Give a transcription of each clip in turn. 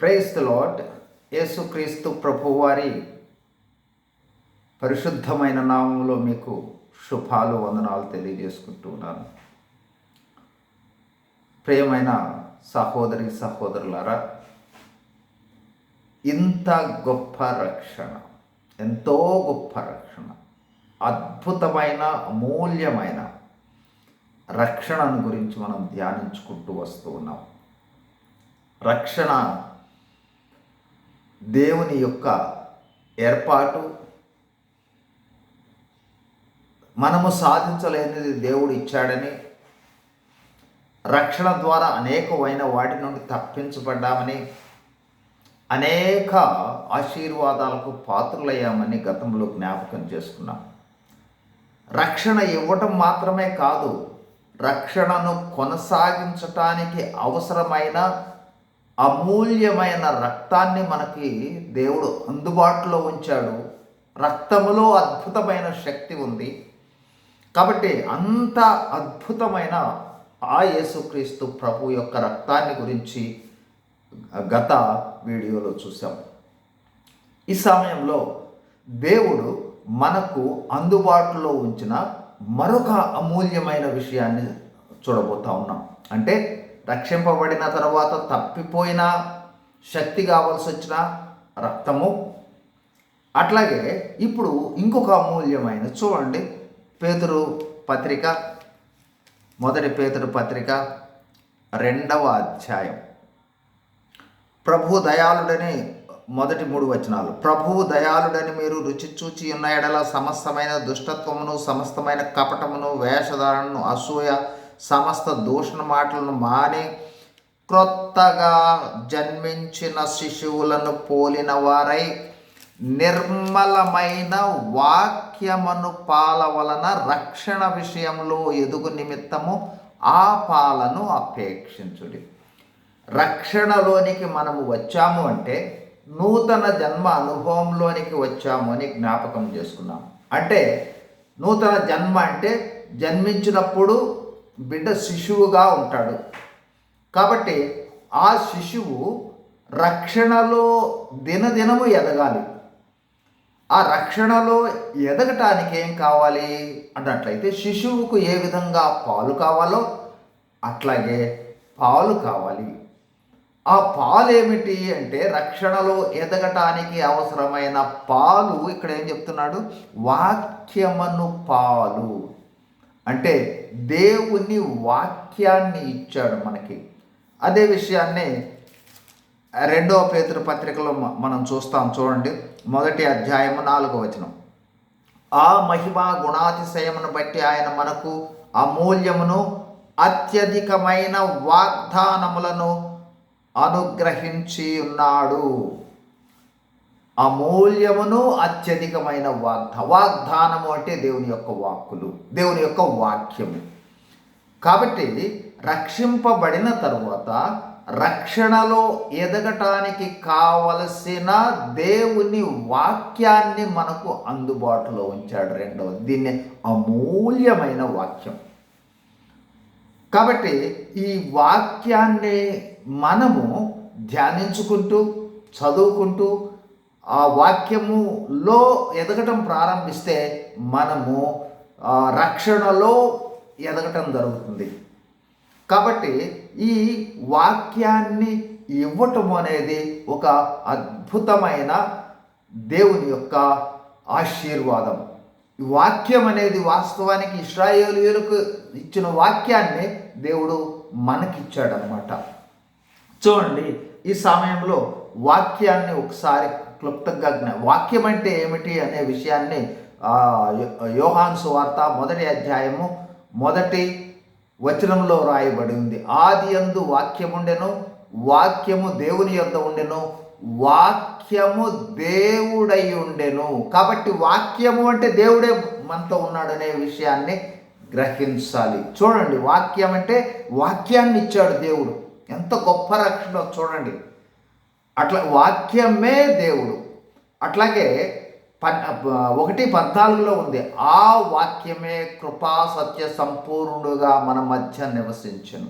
Price lot lord యేసుక్రీస్తు ప్రభువారి పరిశుద్ధమైన నామంలో మీకు శుభాలు వందనాలు తెలియజేసుకుంటున్నాను ప్రియమైన సహోదరి సహోదరులారా ఇంత గొప్ప రక్షణ ఎంతో గొప్ప రక్షణ అద్భుతమైన అమూల్యమైన రక్షణను గురించి మనం ధ్యానించుకుంటూ వస్తూ ఉన్నాం. రక్షణ దేవుని యొక్క ఏర్పాటు మనము సాధించలేనిది దేవుడు ఇచ్చాడని రక్షణ ద్వారా అనేకమైన వాటి నుండి తప్పించబడ్డామని అనేక ఆశీర్వాదాలకు పాత్రులయ్యామని గతంలో జ్ఞాపకం చేసుకున్నాం. రక్షణ ఇవ్వటం మాత్రమే కాదు రక్షణను కొనసాగించటానికి అవసరమైన అమూల్యమైన రక్తాన్ని మనకి దేవుడు అందుబాటులో ఉంచాడు. రక్తములో అద్భుతమైన శక్తి ఉంది. కాబట్టి అంత అద్భుతమైన ఆ యేసుక్రీస్తు ప్రభు యొక్క రక్తాన్ని గురించి గత వీడియోలో చూసాం ఈ సమయంలో దేవుడు మనకు అందుబాటులో ఉంచిన మరొక అమూల్యమైన విషయాన్ని చూడబోతా ఉన్నాం. అంటే రక్షింపబడిన తర్వాత తప్పిపోయిన శక్తి కావాల్సి వచ్చిన రక్తము. అట్లాగే ఇప్పుడు ఇంకొక అమూల్యమైన చూడండి. పేతురు పత్రిక మొదటి పేతురు పత్రిక రెండవ అధ్యాయం. ప్రభు దయాళుడని మొదటి మూడు వచనాలు. ప్రభువు దయాళుడని మీరు రుచి చూచి ఉన్న ఎడల సమస్తమైన దుష్టత్వమును సమస్తమైన కపటమును వేషధారణను అసూయ సమస్త దూషణ మాటలను మాని క్రొత్తగా జన్మించిన శిశువులను పోలిన వారై నిర్మలమైన వాక్యమను పాల వలన రక్షణ విషయంలో ఎదుగు నిమిత్తము ఆ పాలను అపేక్షించుడి. రక్షణలోనికి మనము వచ్చాము అంటే నూతన జన్మ అనుభవంలోనికి వచ్చాము అని జ్ఞాపకం చేసుకున్నాం అంటే నూతన జన్మ అంటే జన్మించినప్పుడు బిడ్డ శిశువుగా ఉంటాడు. కాబట్టి ఆ శిశువు రక్షణలో దినదినము ఎదగాలి. ఆ రక్షణలో ఎదగటానికి ఏం కావాలి? అన్నట్లయితే శిశువుకు ఏ విధంగా పాలు కావాలో అట్లాగే పాలు కావాలి. ఆ పాలు ఏమిటి అంటే రక్షణలో ఎదగటానికి అవసరమైన పాలు. ఇక్కడ ఏం చెప్తున్నాడు? వాక్యమను పాలు. అంటే దేవుని వాక్యాన్ని ఇచ్చాడు మనకి. అదే విషయాన్ని రెండవ పేతురు పత్రికలో మనం చూస్తాం. చూడండి. మొదటి అధ్యాయము నాలుగో వచనం. ఆ మహిమ గుణాతిశయమును బట్టి ఆయన మనకు అమూల్యమును అత్యధికమైన వాగ్దానములను అనుగ్రహించి ఉన్నాడు. అమూల్యమును అత్యధికమైన వాగ్ద వాగ్దానము అంటే దేవుని యొక్క వాక్కులు దేవుని యొక్క వాక్యము. కాబట్టి రక్షింపబడిన తరువాత రక్షణలో ఎదగటానికి కావలసిన దేవుని వాక్యాన్ని మనకు అందుబాటులో ఉంచాడు రెండవ దీన్ని అమూల్యమైన వాక్యం. కాబట్టి ఈ వాక్యాన్ని మనము ధ్యానించుకుంటూ చదువుకుంటూ ఆ వాక్యములో ఎదగటం ప్రారంభిస్తే మనము రక్షణలో ఎదగటం జరుగుతుంది. కాబట్టి ఈ వాక్యాన్ని ఇవ్వటం అనేది ఒక అద్భుతమైన దేవుని యొక్క ఆశీర్వాదం. ఈ వాక్యం అనేది వాస్తవానికి ఇస్రాయేలీలకు ఇచ్చిన వాక్యాన్ని దేవుడు మనకిచ్చాడనమాట చూడండి ఈ సమయంలో వాక్యాన్ని ఒకసారి క్లుప్తంగా జ్ఞా వాక్యం అంటే ఏమిటి అనే విషయాన్ని యోహాన్ సువార్త మొదటి అధ్యాయము మొదటి వచనంలో రాయబడి ఉంది. ఆది అందు వాక్యముండెను వాక్యము దేవుని యొద్ద ఉండెను వాక్యము దేవుడై ఉండెను. కాబట్టి వాక్యము అంటే దేవుడే మనతో ఉన్నాడనే విషయాన్ని గ్రహించాలి. చూడండి వాక్యం అంటే వాక్యాన్ని ఇచ్చాడు దేవుడు. ఎంత గొప్ప రక్షణ చూడండి. అట్లా వాక్యమే దేవుడు. అట్లాగే ఒకటి పద్నాలుగులో ఉంది. ఆ వాక్యమే కృపా సత్య సంపూర్ణుడుగా మన మధ్య నివసించను.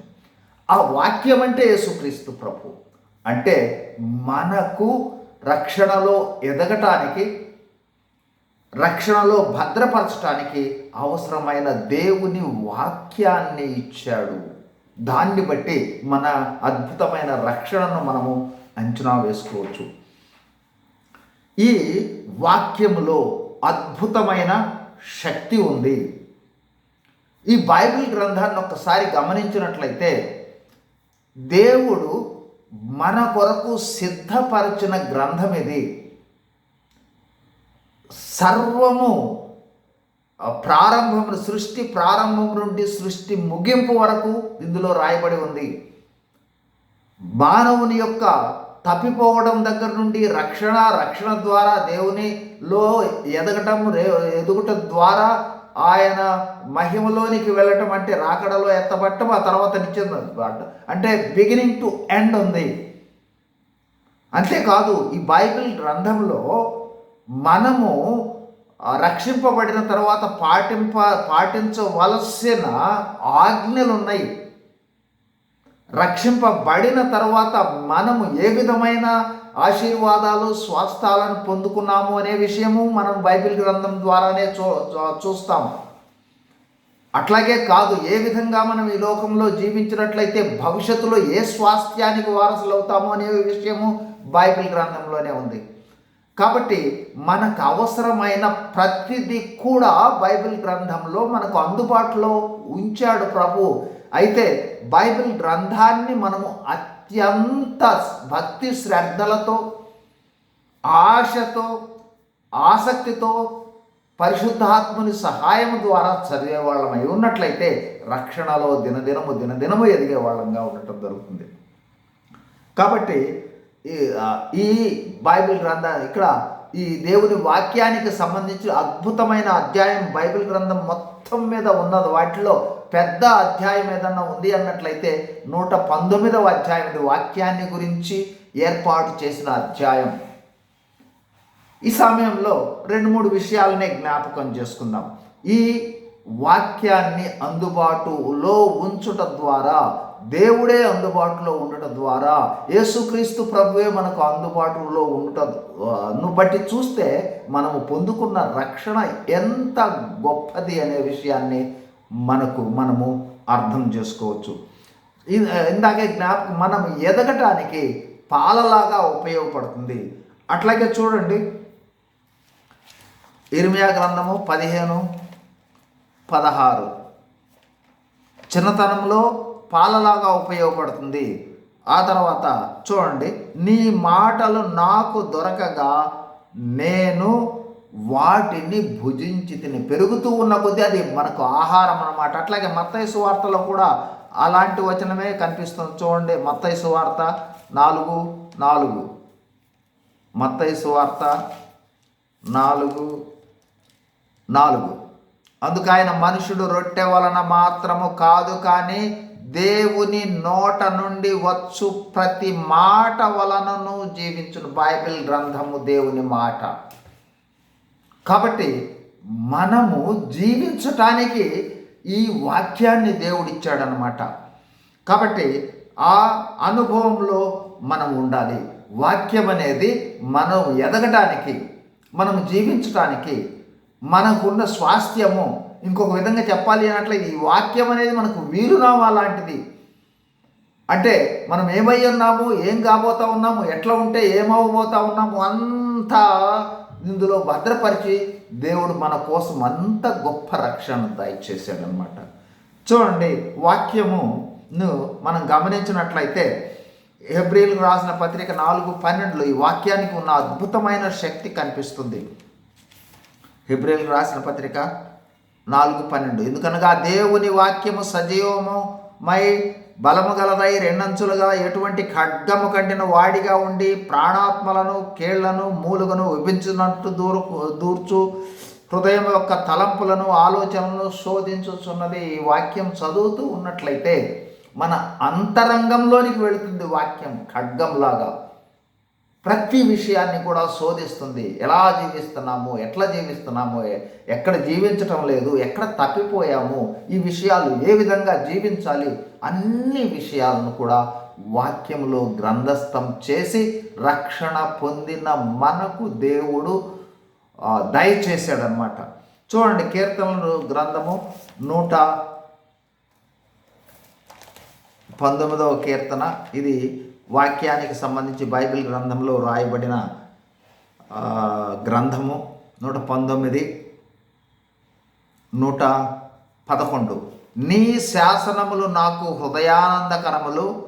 ఆ వాక్యం అంటే యేసుక్రీస్తు ప్రభు. అంటే మనకు రక్షణలో ఎదగటానికి రక్షణలో భద్రపరచడానికి అవసరమైన దేవుని వాక్యాన్ని ఇచ్చాడు. దాన్ని బట్టి మన అద్భుతమైన రక్షణను మనము అంచనా వేసుకోవచ్చు. ఈ వాక్యములో అద్భుతమైన శక్తి ఉంది. ఈ బైబిల్ గ్రంథాన్ని ఒక్కసారి గమనించినట్లయితే దేవుడు మన కొరకు సిద్ధపరిచిన గ్రంథం ఇది. సర్వము ప్రారంభం సృష్టి ప్రారంభం నుండి సృష్టి ముగింపు వరకు ఇందులో రాయబడి ఉంది. మానవుని యొక్క తప్పిపోవడం దగ్గర నుండి రక్షణ రక్షణ ద్వారా దేవునిలో ఎదగటం రే ఎదుగుట ద్వారా ఆయన మహిమలోనికి వెళ్ళటం అంటే రాకడలో ఎత్తబట్టం ఆ తర్వాత నిత్యం అంటే బిగినింగ్ టు ఎండ్ ఉంది. అంతేకాదు ఈ బైబిల్ గ్రంథంలో మనము రక్షింపబడిన తర్వాత పాటింప పాటించవలసిన ఆజ్ఞలు ఉన్నాయి రక్షింపబడిన తర్వాత మనము ఏ విధమైన ఆశీర్వాదాలు స్వాస్థాలను పొందుకున్నాము అనే విషయము మనం బైబిల్ గ్రంథం ద్వారానే చూ చూస్తాము. అట్లాగే కాదు ఏ విధంగా మనం ఈ లోకంలో జీవించినట్లయితే భవిష్యత్తులో ఏ స్వాస్థ్యానికి వారసులు అవుతాము అనే విషయము బైబిల్ గ్రంథంలోనే ఉంది. కాబట్టి మనకు అవసరమైన ప్రతిదీ కూడా బైబిల్ గ్రంథంలో మనకు అందుబాటులో ఉంచాడు ప్రభు. అయితే బైబిల్ గ్రంథాన్ని మనము అత్యంత భక్తి శ్రద్ధలతో ఆశతో ఆసక్తితో పరిశుద్ధాత్ముని సహాయం ద్వారా చదివే వాళ్ళమై ఉన్నట్లయితే రక్షణలో దినదినము దినదినము ఎదిగే వాళ్ళంగా ఉండటం జరుగుతుంది. కాబట్టి ఈ ఈ బైబిల్ గ్రంథం ఇక్కడ ఈ దేవుని వాక్యానికి సంబంధించి అద్భుతమైన అధ్యాయం బైబిల్ గ్రంథం మొత్తం మీద ఉన్నది. వాటిలో పెద్ద అధ్యాయం ఏదన్నా ఉంది అన్నట్లయితే నూట పంతొమ్మిదవ అధ్యాయం వాక్యాన్ని గురించి ఏర్పాటు చేసిన అధ్యాయం. ఈ సమయంలో రెండు మూడు విషయాలనే జ్ఞాపకం చేసుకుందాం. ఈ వాక్యాన్ని అందుబాటులో ఉంచుట ద్వారా దేవుడే అందుబాటులో ఉండటం ద్వారా యేసుక్రీస్తు ప్రభువే మనకు అందుబాటులో ఉండటను బట్టి చూస్తే మనము పొందుకున్న రక్షణ ఎంత గొప్పది అనే విషయాన్ని మనకు మనము అర్థం చేసుకోవచ్చు. ఇందాకే జ్ఞాపకం మనం ఎదగటానికి పాలలాగా ఉపయోగపడుతుంది. అట్లాగే చూడండి. ఇర్మియా గ్రంథము పదిహేను పదహారు. చిన్నతనంలో పాలలాగా ఉపయోగపడుతుంది. ఆ తర్వాత చూడండి. నీ మాటలు నాకు దొరకగా నేను వాటిని భుజించి తిని పెరుగుతూ ఉన్న కొద్దీ అది మనకు ఆహారం అన్నమాట. అట్లాగే మత్తయి సువార్తలో కూడా అలాంటి వచనమే కనిపిస్తుంది. చూడండి మత్తయి సువార్త నాలుగు నాలుగు. మత్తయి సువార్త నాలుగు నాలుగు. అందుకు ఆయన మనుషుడు రొట్టె వలన మాత్రము కాదు కానీ దేవుని నోట నుండి వచ్చు ప్రతి మాట వలనను జీవించును. బైబిల్ గ్రంథము దేవుని మాట. కాబట్టి మనము జీవించటానికి ఈ వాక్యాన్ని దేవుడిచ్చాడనమాట కాబట్టి ఆ అనుభవంలో మనం ఉండాలి. వాక్యం అనేది మనం ఎదగటానికి మనం జీవించటానికి మనకున్న స్వాస్థ్యము. ఇంకొక విధంగా చెప్పాలి అన్నట్లయితే ఈ వాక్యం అనేది మనకు వీలునామా లాంటిది అంటే మనం ఏమై ఉన్నాము ఏం కాబోతా ఉన్నాము ఎట్లా ఉంటే ఏమవబోతా ఉన్నాము అంతా ఇందులో భద్రపరిచి దేవుడు మన కోసం అంత గొప్ప రక్షణ దయచేశాడనమాట చూడండి వాక్యమును మనం గమనించినట్లయితే ఏప్రిల్ రాసిన పత్రిక నాలుగు పన్నెండులో ఈ వాక్యానికి ఉన్న అద్భుతమైన శక్తి కనిపిస్తుంది. ఏప్రిల్ రాసిన పత్రిక నాలుగు పన్నెండు. ఎందుకనగా దేవుని వాక్యము సజీవము మై బలము గలదై రెండంచులుగా ఎటువంటి ఖడ్గము కంటిన వాడిగా ఉండి ప్రాణాత్మలను కేళ్ళను మూలుగను విభించినట్టు దూరు దూర్చు హృదయం యొక్క తలంపులను ఆలోచనలను శోధించుచున్నది ఈ వాక్యం చదువుతూ ఉన్నట్లయితే మన అంతరంగంలోనికి వెళుతుంది వాక్యం ఖడ్గంలాగా. ప్రతి విషయాన్ని కూడా శోధిస్తుంది. ఎలా జీవిస్తున్నాము? ఎట్లా జీవిస్తున్నాము? ఎక్కడ జీవించటం లేదు? ఎక్కడ తప్పిపోయాము? ఈ విషయాలు ఏ విధంగా జీవించాలి? అన్ని విషయాలను కూడా వాక్యములో గ్రంథస్థం చేసి రక్షణ పొందిన మనకు దేవుడు దయచేశాడనమాట చూడండి కీర్తనలు గ్రంథము నూట పంతొమ్మిదవ కీర్తన. ఇది వాక్యానికి సంబంధించి బైబిల్ గ్రంథంలో రాయబడిన గ్రంథము నూట పంతొమ్మిది నూట పదకొండు. నీ శాసనములు నాకు హృదయానందకరములు.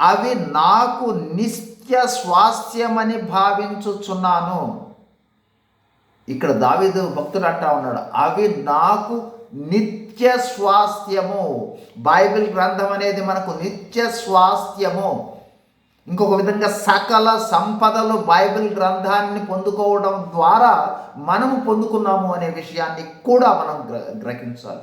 అవి నాకు నిత్య స్వాస్థ్యమని భావించుచున్నాను. ఇక్కడ దావిదు భక్తుడు అంటా ఉన్నాడు అవి నాకు నిత్య స్వాస్థ్యము. బైబిల్ గ్రంథం అనేది మనకు నిత్య స్వాస్థ్యము. ఇంకొక విధంగా సకల సంపదలు బైబిల్ గ్రంథాన్ని పొందుకోవడం ద్వారా మనము పొందుకున్నాము అనే విషయాన్ని కూడా మనం గ్ర గ్రహించాలి.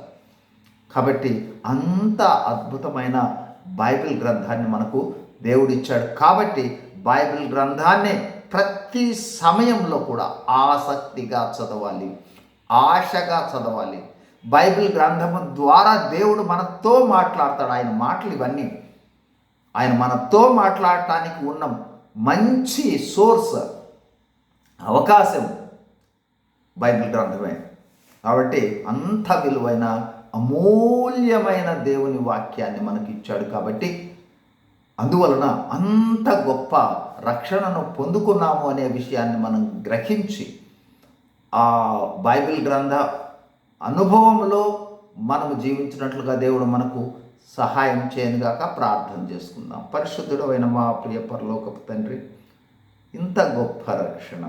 కాబట్టి అంత అద్భుతమైన బైబిల్ గ్రంథాన్ని మనకు దేవుడిచ్చాడు. కాబట్టి బైబిల్ గ్రంథాన్ని ప్రతి సమయంలో కూడా ఆసక్తిగా చదవాలి ఆశగా చదవాలి. బైబిల్ గ్రంథము ద్వారా దేవుడు మనతో మాట్లాడతాడు. ఆయన మాటలు ఇవన్నీ. ఆయన మనతో మాట్లాడటానికి ఉన్న మంచి సోర్స్ అవకాశం బైబిల్ గ్రంథమే. కాబట్టి అంత విలువైన అమూల్యమైన దేవుని వాక్యాన్ని మనకి ఇచ్చాడు కాబట్టి అందువలన అంత గొప్ప రక్షణను పొందుకున్నాము అనే విషయాన్ని మనం గ్రహించి ఆ బైబిల్ గ్రంథ అనుభవంలో మనము జీవించినట్లుగా దేవుడు మనకు సహాయం చేయనుగాక ప్రార్థన చేసుకుందాం. పరిశుద్ధుడైన మా ప్రియ పరలోకపు తండ్రి ఇంత గొప్ప రక్షణ.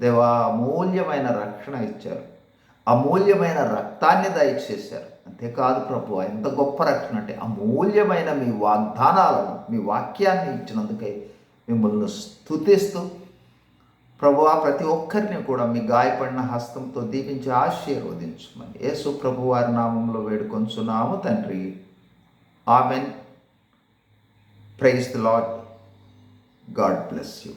దేవా అమూల్యమైన రక్షణ ఇచ్చారు. అమూల్యమైన రక్తాన్ని దయచేశారు. అంతేకాదు ప్రభు ఎంత గొప్ప రక్షణ అంటే అమూల్యమైన మీ వాగ్దానాలను మీ వాక్యాన్ని ఇచ్చినందుకై మిమ్మల్ని స్థుతిస్తూ ప్రభువా ప్రతి ఒక్కరిని కూడా మీ గాయపడిన హస్తంతో దీపించి ఆశీర్వదించమని యేసు ప్రభు వారి నామంలో వేడుకొంచున్నాము తండ్రి. Amen. Praise the lord god bless you.